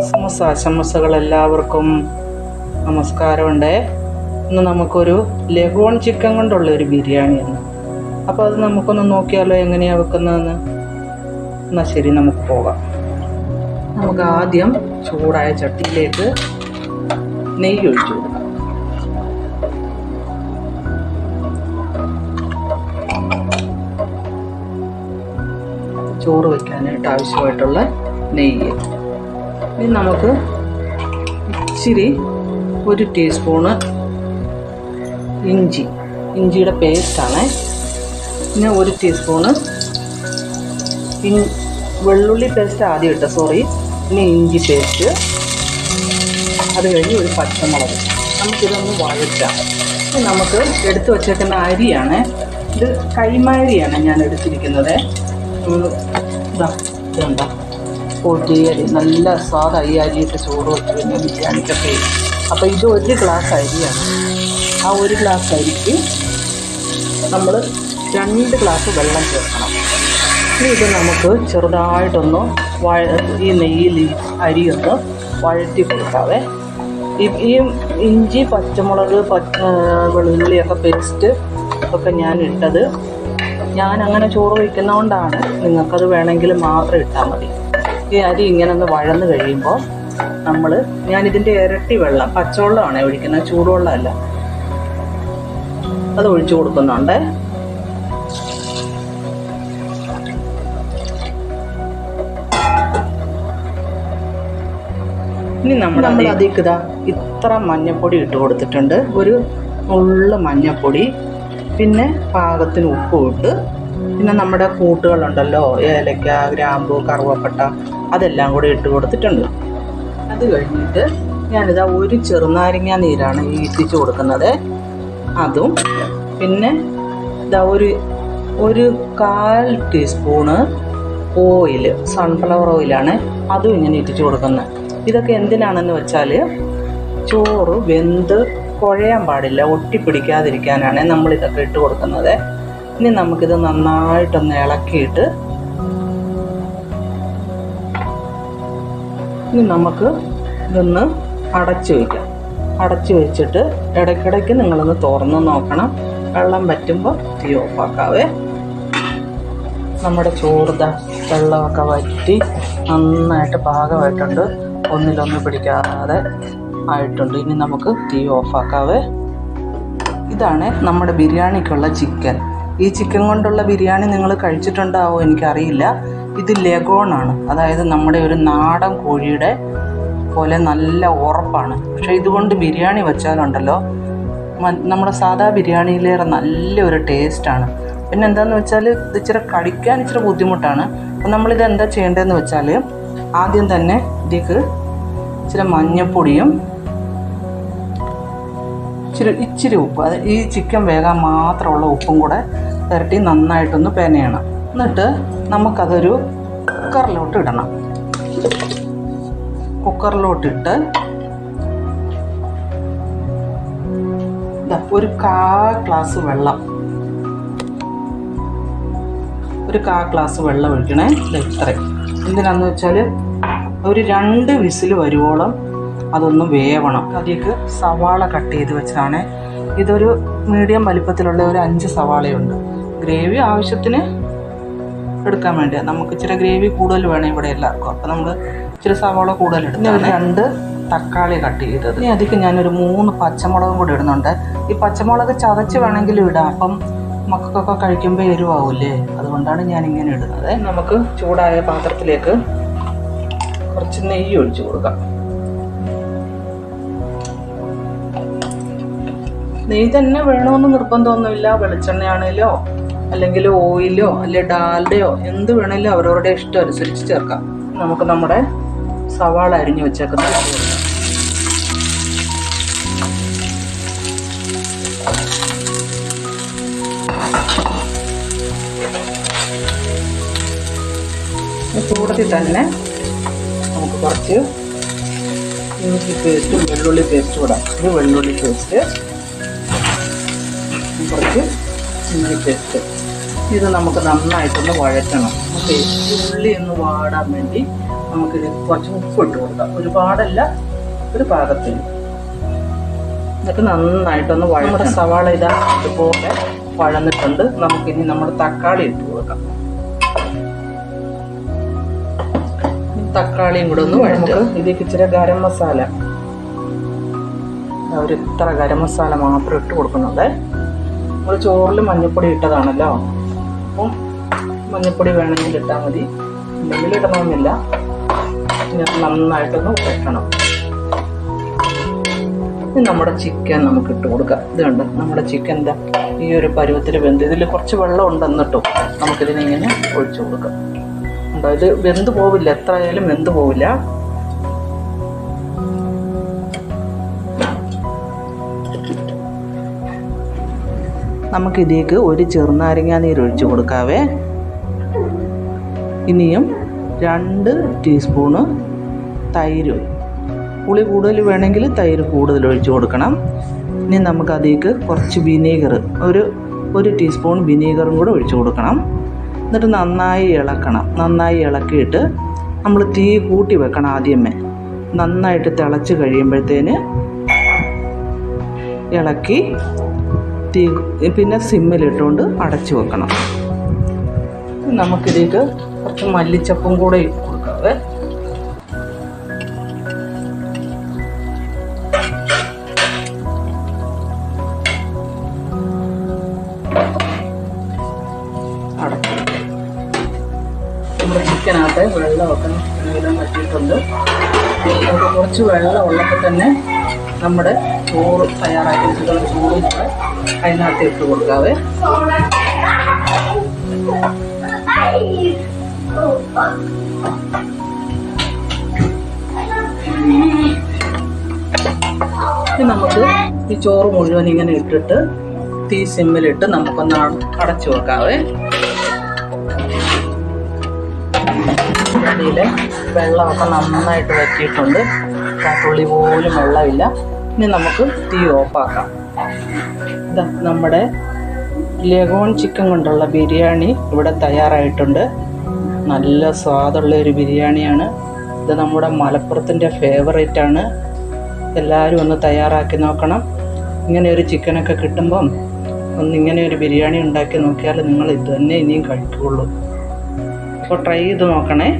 Christmas ആശംസകൾ എല്ലാവർക്കും നമസ്കാരമുണ്ട്. ഇന്ന് നമുക്കൊരു ലഗോൺ ചിക്കൻ കൊണ്ടുള്ള ഒരു ബിരിയാണിയാണ് അപ്പോൾ അത് നമുക്കൊന്ന് നോക്കിയാലോ എങ്ങനെയാണ് വെക്കുന്നതെന്ന്? എന്നാൽ ശരി നമുക്ക് പോകാം. നമുക്ക് ആദ്യം ചൂടായ ചട്ടിയിലേക്ക് നെയ്യ് ഒഴിച്ചു ചോറ് വയ്ക്കാനായിട്ട് ആവശ്യമായിട്ടുള്ള നെയ്യ്. ഇനി നമുക്ക് ഇച്ചിരി ഒരു ടീസ്പൂണ് ഇഞ്ചി. ഇഞ്ചിയുടെ പേസ്റ്റാണ് പിന്നെ ഒരു ടീസ്പൂണ് വെള്ളുള്ളി പേസ്റ്റ് ആദ്യം ഇട്ട സോറി പിന്നെ ഇഞ്ചി പേസ്റ്റ് അത് കഴിഞ്ഞ് ഒരു പച്ചമുളക്. നമുക്കിതൊന്ന് വഴറ്റാം. നമുക്ക് എടുത്തു വച്ചേക്കുന്ന അരിയാണ്. ഇത് കൈമാരിയാണ് ഞാൻ എടുത്തിരിക്കുന്നത്. ഉം, അരി നല്ല സ്വാദ് ഈ അരിയിട്ട് ചോറ് വെച്ച് പിന്നെ ബിരിയാണിക്കൊക്കെ അപ്പോൾ ഇത് ഒരു ഗ്ലാസ് അരിയാണ്. ആ ഒരു ഗ്ലാസ് അരിക്ക് നമ്മൾ രണ്ട് ഗ്ലാസ് വെള്ളം ചേർക്കണം. ഇനി ഇത് നമുക്ക് ചെറുതായിട്ടൊന്ന് വഴ ഈ നെയ്യിൽ ഈ അരി ഒന്ന് വഴറ്റി കൊടുക്കാതെ ഈ ഇഞ്ചി പച്ചമുളക് പച്ച വെളുള്ളിയൊക്കെ പേസ്റ്റ് ഒക്കെ ഞാൻ ഇട്ടത് ഞാൻ അങ്ങനെ ചോറ് വയ്ക്കുന്നതുകൊണ്ടാണ് നിങ്ങൾക്കത് വേണമെങ്കിൽ മാത്രം ഇട്ടാൽ മതി. ഈ അരി ഇങ്ങനെ ഒന്ന് വഴന്ന് കഴിയുമ്പോൾ നമ്മൾ ഞാനിതിന്റെ ഇരട്ടി വെള്ളം പച്ചവെള്ളമാണ് ഒഴിക്കുന്നത് ചൂടുവെള്ളമല്ല. അത് ഒഴിച്ചു കൊടുക്കുന്നുണ്ട്. ഇനി നമ്മൾ നമ്മൾ അതിലേക്ക് ഇതാ ഇത്ര മഞ്ഞപ്പൊടി ഇട്ട് കൊടുത്തിട്ടുണ്ട്. ഒരു ഉള്ള മഞ്ഞപ്പൊടി പിന്നെ പാകത്തിന് ഉപ്പും ഇട്ട് പിന്നെ നമ്മുടെ കൂട്ടുകളുണ്ടല്ലോ ഏലക്ക ഗ്രാമ്പു കറുവപ്പട്ട അതെല്ലാം കൂടി ഇട്ട് കൊടുത്തിട്ടുണ്ട്. അത് കഴിഞ്ഞിട്ട് ഞാനിതാ ഒരു ചെറുനാരങ്ങ നീരാണ് ഈ ഇട്ടിച്ച് കൊടുക്കുന്നത്. അതും പിന്നെ ഇതാ ഒരു ഒരു കാൽ ടീസ്പൂണ് ഓയിൽ സൺഫ്ലവർ ഓയിലാണ് അതും ഇങ്ങനെ ഇട്ടിച്ച് കൊടുക്കുന്നത്. ഇതൊക്കെ എന്തിനാണെന്ന് വെച്ചാൽ ചോറ് വെന്ത് കുഴയാൻ പാടില്ല ഒട്ടിപ്പിടിക്കാതിരിക്കാനാണ് നമ്മൾ ഇതൊക്കെ ഇട്ട് കൊടുക്കുന്നത്. ഇനി നമുക്കിത് നന്നായിട്ടൊന്ന് ഇളക്കിയിട്ട് ഇനി നമുക്ക് ഇതൊന്ന് അടച്ചു വയ്ക്കാം അടച്ചു വെച്ചിട്ട് ഇടയ്ക്കിടയ്ക്ക് നിങ്ങളൊന്ന് തുറന്ന് നോക്കണം. വെള്ളം പറ്റുമ്പോൾ തീ ഓഫാക്കാവേ. നമ്മുടെ ചോറുത വെള്ളമൊക്കെ വറ്റി നന്നായിട്ട് പാകമായിട്ടുണ്ട്. ഒന്നിലൊന്ന് പിടിക്കാതെ ആയിട്ടുണ്ട്. ഇനി നമുക്ക് തീ ഓഫാക്കാവേ. ഇതാണ് നമ്മുടെ ബിരിയാണിക്കുള്ള ചിക്കൻ. ഈ ചിക്കൻ കൊണ്ടുള്ള ബിരിയാണി നിങ്ങൾ കഴിച്ചിട്ടുണ്ടാവോ എനിക്കറിയില്ല. ഇത് ലഗോണാണ്. അതായത് നമ്മുടെ ഒരു നാടൻ കോഴിയുടെ പോലെ നല്ല ഉറപ്പാണ്. പക്ഷേ ഇതുകൊണ്ട് ബിരിയാണി വെച്ചാലുണ്ടല്ലോ. നമ്മുടെ സാധാ ബിരിയാണിയിലേറെ നല്ലൊരു ടേസ്റ്റാണ്. പിന്നെ എന്താണെന്ന് വെച്ചാൽ ഇത് ഇച്ചിരി കടിക്കാൻ ഇച്ചിരി ബുദ്ധിമുട്ടാണ്. അപ്പം നമ്മളിത് എന്താ ചെയ്യേണ്ടതെന്ന് വെച്ചാൽ ആദ്യം തന്നെ ഇതിക്ക് ഇച്ചിരി മഞ്ഞപ്പൊടിയും ഇച്ചിരി ഇച്ചിരി ഉപ്പ് അത് ഈ ചിക്കൻ വേകാൻ മാത്രമുള്ള ഉപ്പും കൂടെ പുരട്ടി നന്നായിട്ടൊന്ന് പെനയണം എന്നിട്ട് നമുക്കതൊരു കുക്കറിലോട്ട് ഇടണം. കുക്കറിലോട്ടിട്ട് ഒരു കാ ഗ്ലാസ് വെള്ളം. ഒരു കാ ഗ്ലാസ് വെള്ളം ഒഴിക്കണേ. ദാ ഇത്രയും. എന്തിനാന്ന് വെച്ചാൽ ഒരു രണ്ട് വിസിൽ വരുവോളം അതൊന്ന് വേവണം. അതിലേക്ക് സവാള കട്ട് ചെയ്ത് വെച്ചാണ് ഇതൊരു മീഡിയം വലിപ്പത്തിലുള്ള ഒരു അഞ്ച് സവാളയുണ്ട്. ഗ്രേവി ആവശ്യത്തിന് എടുക്കാൻ വേണ്ടിയാണ് നമുക്ക് ഇച്ചിരി ഗ്രേവി കൂടുതൽ വേണം ഇവിടെ എല്ലാവർക്കും. അപ്പം നമ്മൾ ഇച്ചിരി സവാള കൂടുതൽ എടുത്തു രണ്ട് തക്കാളി കട്ട് ചെയ്തത്. ഇനി അതിക്ക് ഞാനൊരു മൂന്ന് പച്ചമുളകും കൂടി ഇടുന്നുണ്ട്. ഈ പച്ചമുളക് ചതച്ച് വേണമെങ്കിലും ഇടാം. അപ്പം മക്കൾക്കൊക്കെ കഴിക്കുമ്പോൾ എരിവാവൂലേ അതുകൊണ്ടാണ് ഞാൻ ഇങ്ങനെ ഇടുന്നത് നമുക്ക് ചൂടായ പാത്രത്തിലേക്ക് കുറച്ച് നെയ്യ് ഒഴിച്ചു കൊടുക്കാം. നെയ്യ് തന്നെ വേണമെന്ന് നിർബന്ധമൊന്നുമില്ല. വെളിച്ചെണ്ണയാണേലോ അല്ലെങ്കിൽ ഓയിലോ അല്ലെങ്കിൽ ഡാൽഡയോ എന്ത് വേണമെങ്കിലും അവരവരുടെ ഇഷ്ടം അനുസരിച്ച് ചേർക്കാം. നമുക്ക് നമ്മുടെ സവാള അരിഞ്ഞു വെച്ചേക്കുന്ന. കൂടത്തിൽ തന്നെ നമുക്ക് കുറച്ച് ഇഞ്ചി പേസ്റ്റും വെള്ളുള്ളി പേസ്റ്റും ഇടാം ഇത് വെള്ളുള്ളി പേസ്റ്റ്. കുറച്ച് ഇഞ്ചി പേസ്റ്റ് ഇത് നമുക്ക് നന്നായിട്ടൊന്ന് വഴറ്റണം. ഓക്കെ ഉള്ളി ഒന്ന് വാടാൻ വേണ്ടി നമുക്ക് കുറച്ച് ഉപ്പ് ഇട്ട് കൊടുക്കാം. ഒരുപാടല്ല ഒരു പാകത്തിന്. എന്നിട്ട് നന്നായിട്ടൊന്ന് വഴനമ്മുടെ സവാള ഇതാ ഇതുപോലെ വഴന്നിട്ടുണ്ട്. നമുക്കിനി നമ്മുടെ തക്കാളി ഇട്ട് കൊടുക്കാം. തക്കാളിയും കൂടെ ഒന്ന് വഴറ്റുക. ഇതിലേക്ക് ഇച്ചിരി ഗരം മസാല. ഒരു ഇത്ര ഗരം മസാല മാത്രം ഇട്ട് കൊടുക്കുന്നുണ്ട്. നമ്മൾ ചോറിൽ മഞ്ഞൾപ്പൊടി ഇട്ടതാണല്ലോ? അപ്പം മഞ്ഞൾപ്പൊടി വേണമെങ്കിൽ ഇട്ടാൽ മതി. ഇല്ലെങ്കിൽ ഇടണമെന്നില്ല. നന്നായിട്ടൊന്ന് ഇനി നമ്മുടെ ചിക്കൻ നമുക്ക് ഇട്ട് കൊടുക്കാം. ഇത് കണ്ട്? നമ്മുടെ ചിക്കൻ എന്താ ഈ ഒരു പരുവത്തിൽ വെന്ത്. ഇതിൽ കുറച്ച് വെള്ളം ഉണ്ടെന്നിട്ടോ നമുക്കിതിനെ ഇങ്ങനെ ഒഴിച്ചു കൊടുക്കാം. ഇത് വെന്ത് പോവില്ല. എത്ര ആയാലും വെന്ത് പോവില്ല. നമുക്കിതിലേക്ക് ഒരു ചെറുനാരങ്ങ നീര് ഒഴിച്ചു കൊടുക്കാവേ. ഇനിയും രണ്ട് ടീസ്പൂണ് തൈര്. പുളി കൂടുതൽ വേണമെങ്കിൽ തൈര് കൂടുതൽ ഒഴിച്ച് കൊടുക്കണം. ഇനി നമുക്ക് അതിലേക്ക് കുറച്ച് വിനീഗർ ഒരു ഒരു ടീസ്പൂൺ വിനീഗറും കൂടെ ഒഴിച്ച് കൊടുക്കണം. എന്നിട്ട് നന്നായി ഇളക്കണം. നന്നായി ഇളക്കിയിട്ട് നമ്മൾ തീ കൂട്ടി വെക്കണം ആദ്യമേ. നന്നായിട്ട് തിളച്ച് കഴിയുമ്പോഴത്തേന് ഇളക്കി തീ പിന്നെ സിമ്മിലിട്ടുകൊണ്ട് അടച്ചു വെക്കണം. നമുക്കിതിലേക്ക് കുറച്ച് മല്ലിച്ചപ്പും കൂടെ ഇട്ട് കൊടുക്കാവേ. നമ്മുടെ വെള്ളമൊക്കെ നമുക്ക് കുറച്ച് വെള്ളം ഉള്ളപ്പോൾ തന്നെ നമ്മുടെ ചോറ് തയ്യാറാക്കി വെച്ചിട്ടുള്ള ചോറും കൂടെ അതിനകത്ത് ഇട്ട് കൊടുക്കാവേ നമുക്ക് ഈ ചോറ് മുഴുവൻ ഇങ്ങനെ ഇട്ടിട്ട് തീ സിമ്മിലിട്ട് നമുക്കൊന്ന് അട- അടച്ചു വെക്കാവേ. ഇതിലെ വെള്ളമൊക്കെ നന്നായിട്ട് വറ്റിയിട്ടുണ്ട്. ആ തുള്ളി പോലും വെള്ളമില്ല. ഇനി നമുക്ക് തീ ഓഫാക്കാം. നമ്മുടെ ലഗോൺ ചിക്കൻ കൊണ്ടുള്ള ബിരിയാണി ഇവിടെ തയ്യാറായിട്ടുണ്ട്. നല്ല സ്വാദുള്ള ഒരു ബിരിയാണിയാണ്. ഇത് നമ്മുടെ മലപ്പുറത്തിന്റെ ഫേവറേറ്റ് ആണ്. എല്ലാവരും ഒന്ന് തയ്യാറാക്കി നോക്കണം. ഇങ്ങനെ ഒരു ചിക്കനൊക്കെ കിട്ടുമ്പം ഒന്ന് ഇങ്ങനെ ഒരു ബിരിയാണി ഉണ്ടാക്കി നോക്കിയാൽ നിങ്ങൾ ഇത് തന്നെ ഇനിയും കഴിക്കുകയുള്ളൂ അപ്പോൾ ട്രൈ ചെയ്ത് നോക്കണേ.